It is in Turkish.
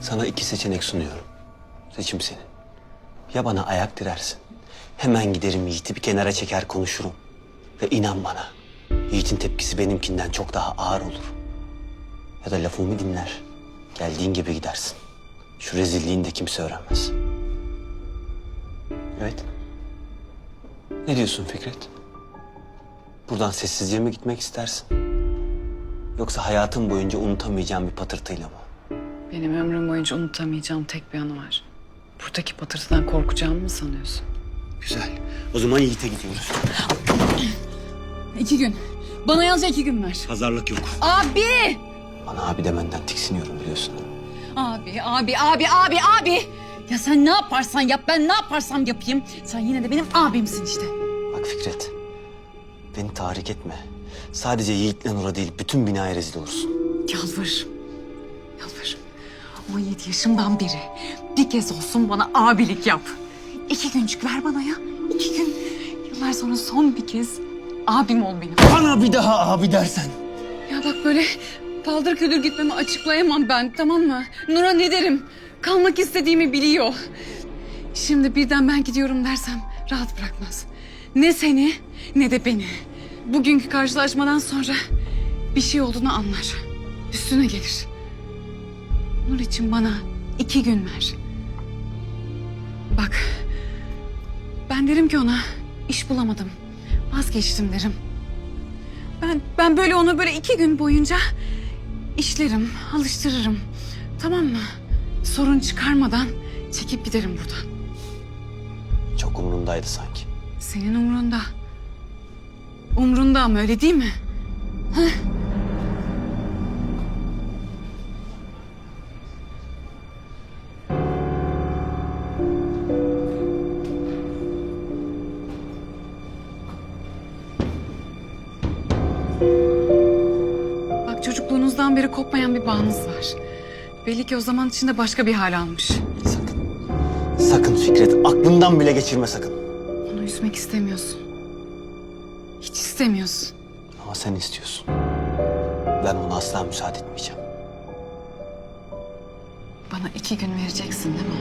Sana iki seçenek sunuyorum. Seçim senin. Ya bana ayak dirersin. Hemen giderim Yiğit'i bir kenara çeker konuşurum. Ve inan bana. Yiğit'in tepkisi benimkinden çok daha ağır olur. Ya da lafımı dinler. Geldiğin gibi gidersin. Şu rezilliğini de kimse öğrenmez. Evet. Ne diyorsun Fikret? Buradan sessizce mi gitmek istersin? Yoksa hayatın boyunca unutamayacağın bir patırtıyla mı? Benim ömrüm boyunca unutamayacağım tek bir anı var. Buradaki patırtıdan korkacağımı mı sanıyorsun? Güzel. O zaman Yiğit'e gidiyoruz. İki gün. Bana yalnızca iki gün ver. Pazarlık yok. Abi! Bana abi demenden tiksiniyorum biliyorsun. Abi, abi, abi, abi, abi! Ya sen ne yaparsan yap, ben ne yaparsam yapayım. Sen yine de benim abimsin işte. Bak Fikret. Beni tahrik etme. Sadece Yiğit'le Nur'a değil bütün binaya rezil olursun. Yalvar. Yalvar. 17 yaşımdan beri bir kez olsun bana abilik yap. İki güncük ver bana ya. İki gün. Yıllar sonra son bir kez abim ol benim. Bana bir daha abi dersen. Ya bak böyle paldır küldür gitmemi açıklayamam ben tamam mı? Nur'a ne derim? Kalmak istediğimi biliyor. Şimdi birden ben gidiyorum dersem rahat bırakmaz. Ne seni ne de beni. Bugünkü karşılaşmadan sonra bir şey olduğunu anlar. Üstüne gelir. Nur için bana iki gün ver. Bak ben derim ki ona iş bulamadım. Vazgeçtim derim. Ben ben böyle onu böyle iki gün boyunca işlerim, alıştırırım. Tamam mı? Sorun çıkarmadan çekip giderim buradan. Çok umurumdaydı sanki. Senin umrunda. Umrunda ama öyle değil mi? Bak çocukluğunuzdan beri kopmayan bir bağınız var. Belli ki o zaman içinde başka bir hal almış. Sakın. Sakın Fikret. Aklından bile geçirme sakın. Onu üzmek istemiyorsun. Hiç istemiyorsun. Ama sen istiyorsun. Ben buna asla müsaade etmeyeceğim. Bana iki gün vereceksin değil mi?